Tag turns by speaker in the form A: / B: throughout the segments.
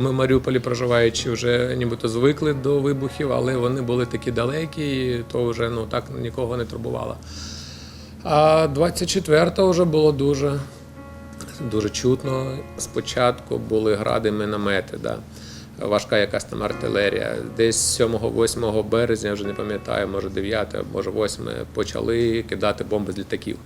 A: Ми в Маріуполі проживаючи вже нібито звикли до вибухів, але вони були такі далекі, і то вже ну так нікого не турбувало. А 24-го вже було дуже, дуже чутно. Спочатку були гради, міномети, да. Важка якась там артилерія. Десь 7-8 березня, вже не пам'ятаю, може 9, може 8, почали кидати бомби з літаків.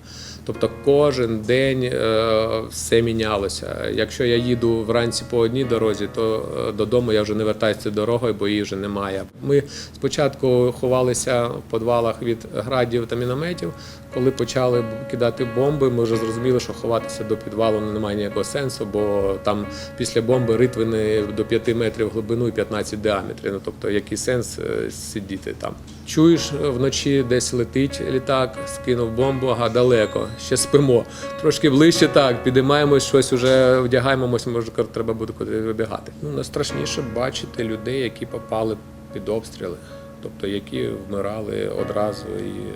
A: Тобто кожен день е, все мінялося. Якщо я їду вранці по одній дорозі, то е, додому я вже не вертаюся дорогою, бо її вже немає. Ми спочатку ховалися в підвалах від градів та мінометів. Коли почали кидати бомби, ми вже зрозуміли, що ховатися до підвалу немає ніякого сенсу, бо там після бомби ритвини до 5 метрів глибину і 15 діаметрів. Ну тобто, який сенс е, сидіти там? Чуєш е, вночі, десь летить літак, скинув бомбу, ага, далеко, ще спимо. Трошки ближче так, підіймаємось, щось уже вдягаємось, може треба буде куди вибігати. Ну найстрашніше бачити людей, які попали під обстріли, тобто які вмирали одразу і.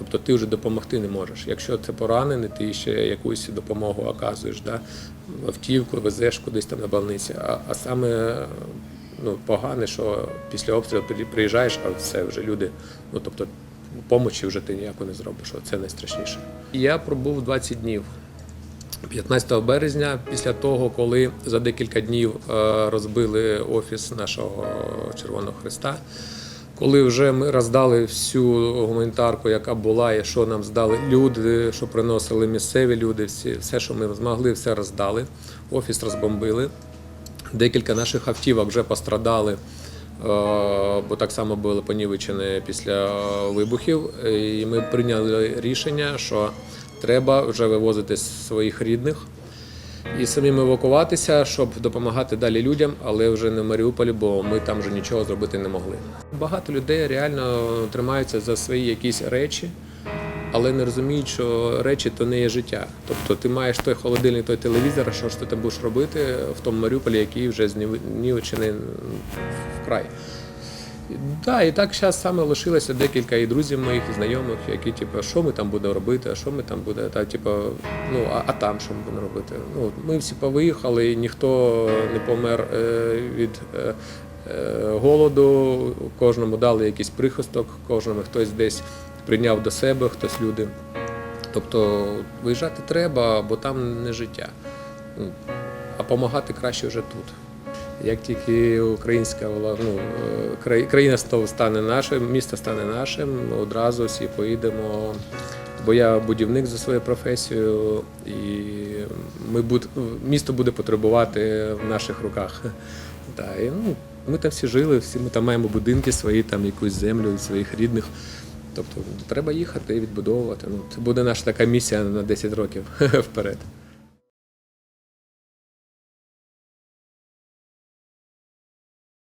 A: Тобто ти вже допомогти не можеш. Якщо це поранений, ти ще якусь допомогу оказуєш, да? автівку везеш кудись там на больниці. А, а саме ну, погане, що після обстрілу приїжджаєш, а все вже люди. Ну тобто помочі вже ти ніяку не зробиш. Це найстрашніше. Я пробув 20 днів. 15 березня, після того, коли за декілька днів е, розбили офіс нашого Червоного Христа, коли вже ми роздали всю гуманітарку, яка була, і що нам здали люди, що приносили місцеві люди, всі, все, що ми змогли, все роздали. Офіс розбомбили. Декілька наших автівок вже пострадали, е, бо так само були понівечені після вибухів. І ми прийняли рішення, що треба вже вивозити своїх рідних і самим евакуватися, щоб допомагати далі людям, але вже не в Маріуполі, бо ми там вже нічого зробити не могли. Багато людей реально тримаються за свої якісь речі, але не розуміють, що речі то не є життя. Тобто ти маєш той холодильник, той телевізор, що ж ти будеш робити в тому Маріуполі, який вже знівечений вкрай. Так, і так зараз саме лишилося декілька і друзів моїх, і знайомих, які, типу, що ми там будемо робити, а що ми там буде, та, типу, ну, а, а там що ми будемо робити. Ну, ми всі повиїхали, і ніхто не помер е, від е, е, голоду, кожному дали якийсь прихисток, кожному хтось десь прийняв до себе, хтось люди. Тобто виїжджати треба, бо там не життя. Ну, А допомагати краще вже тут. Як тільки українська ну, е, країна стане нашим, місто стане нашим, одразу всі поїдемо. Бо я будівник за своєю професією, і ми буд, місто буде потребувати в наших руках. Та, і, ну, ми там всі жили, всі ми там маємо будинки свої, там якусь землю своїх рідних. Тобто треба їхати і відбудовувати. Ну, це буде наша така місія на 10 років вперед.